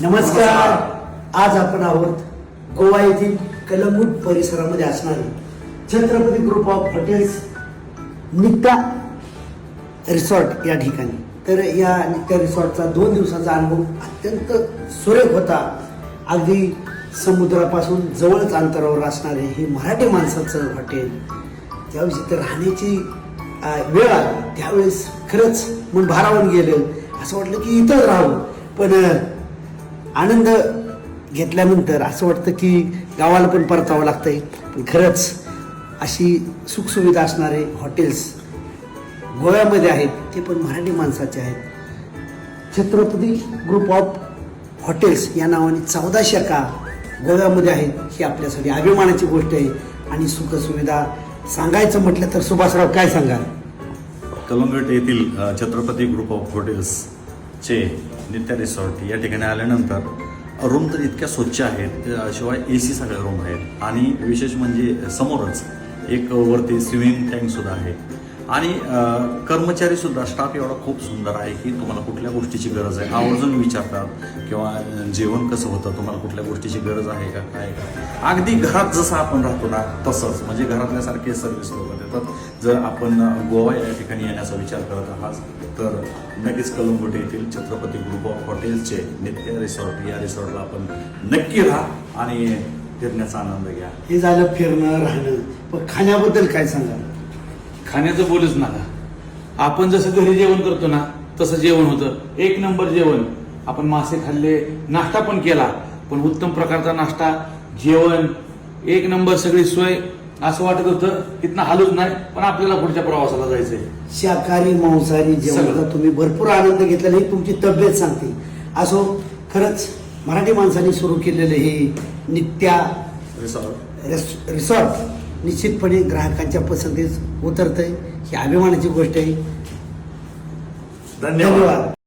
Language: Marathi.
नमस्कार. आज आपण आहोत गोवा येथील कलंगूट परिसरामध्ये असणारे Chhatrapati group of hotels Nitya resort या ठिकाणी. तर या नित्या रिसॉर्टचा दोन दिवसाचा अनुभव अत्यंत सुरेख होता. अगदी समुद्रापासून जवळच अंतरावर असणारे हे मराठी माणसाचं हॉटेल. त्यावेळेस इथं राहण्याची वेळ आली. त्यावेळेस खरंच मन भारावून गेलं. असं वाटलं की इथंच राहू. पण आनंद घेतल्यानंतर असं वाटतं की गावाला पण परतावं लागतंय. पण खरंच अशी सुखसुविधा असणारे हॉटेल्स गोव्यामध्ये आहेत ते पण मराठी माणसाचे आहेत. छत्रपती ग्रुप ऑफ हॉटेल्स या नावाने चौदा शाखा गोव्यामध्ये आहेत ही आपल्यासाठी अभिमानाची गोष्ट आहे. आणि सुखसुविधा सांगायचं म्हटलं तर सुभाषराव काय सांगाल? कलंगट येथील छत्रपती ग्रुप ऑफ हॉटेल्स चे नित्या रिसॉर्ट या ठिकाणी आल्यानंतर रूम तर इतक्या स्वच्छ आहेत शिवाय ए सी सगळ्या रूम आहेत. आणि विशेष म्हणजे समोरच एक वरती स्विमिंग टँक सुद्धा आहे. आणि कर्मचारीसुद्धा कर्मचारी सुद्धा स्टाफ एवढा खूप सुंदर आहे की तुम्हाला कुठल्या गोष्टीची गरज आहे? आवर्जून विचारतात किंवा जेवण कसं होतं? तुम्हाला कुठल्या गोष्टीची गरज आहे का? काय का? अगदी घरात जसं आपण राहतो ना तसंच. म्हणजे घरातल्यासारखे सर्व्हिस लोक देतात जर आपण गोवा या ठिकाणी येण्याचा विचार करत आहात तर नक्कीच कलंगुट येथील छत्रपती ग्रुप ऑफ हॉटेल्सचे नित्य रिसॉर्ट या रिसॉर्टला आपण नक्की राहा आणि फिरण्याचा आनंद घ्या. हे झालं फिरणं राहणं. पण खाण्याबद्दल काय सांगा खाण्याचं बोलूच नका. आपण जसं घरी जेवण करतो ना तसं जेवण होतं. एक नंबर जेवण. आपण मासे खाल्ले नाश्ता पण केला पण उत्तम प्रकारचा नाश्ता जेवण एक नंबर सगळी सोय असं वाटत होतं. इथनं हालूच नाही पण आपल्याला पुढच्या प्रवासाला जायचंय. शाकाहारी मांसाहारी जेवणाचा सगळं. तुम्ही भरपूर आनंद घेतलेला ही तुमची तब्येत सांगते. असो खरंच मराठी माणसांनी सुरू केलेले हे नित्या रिसॉर्ट रेस- रिसॉर्ट निश्चितपणे ग्राहकांच्या पसंतीस उतरतंय. ही अभिमानाची गोष्ट आहे. धन्यवाद. धन्यवाद.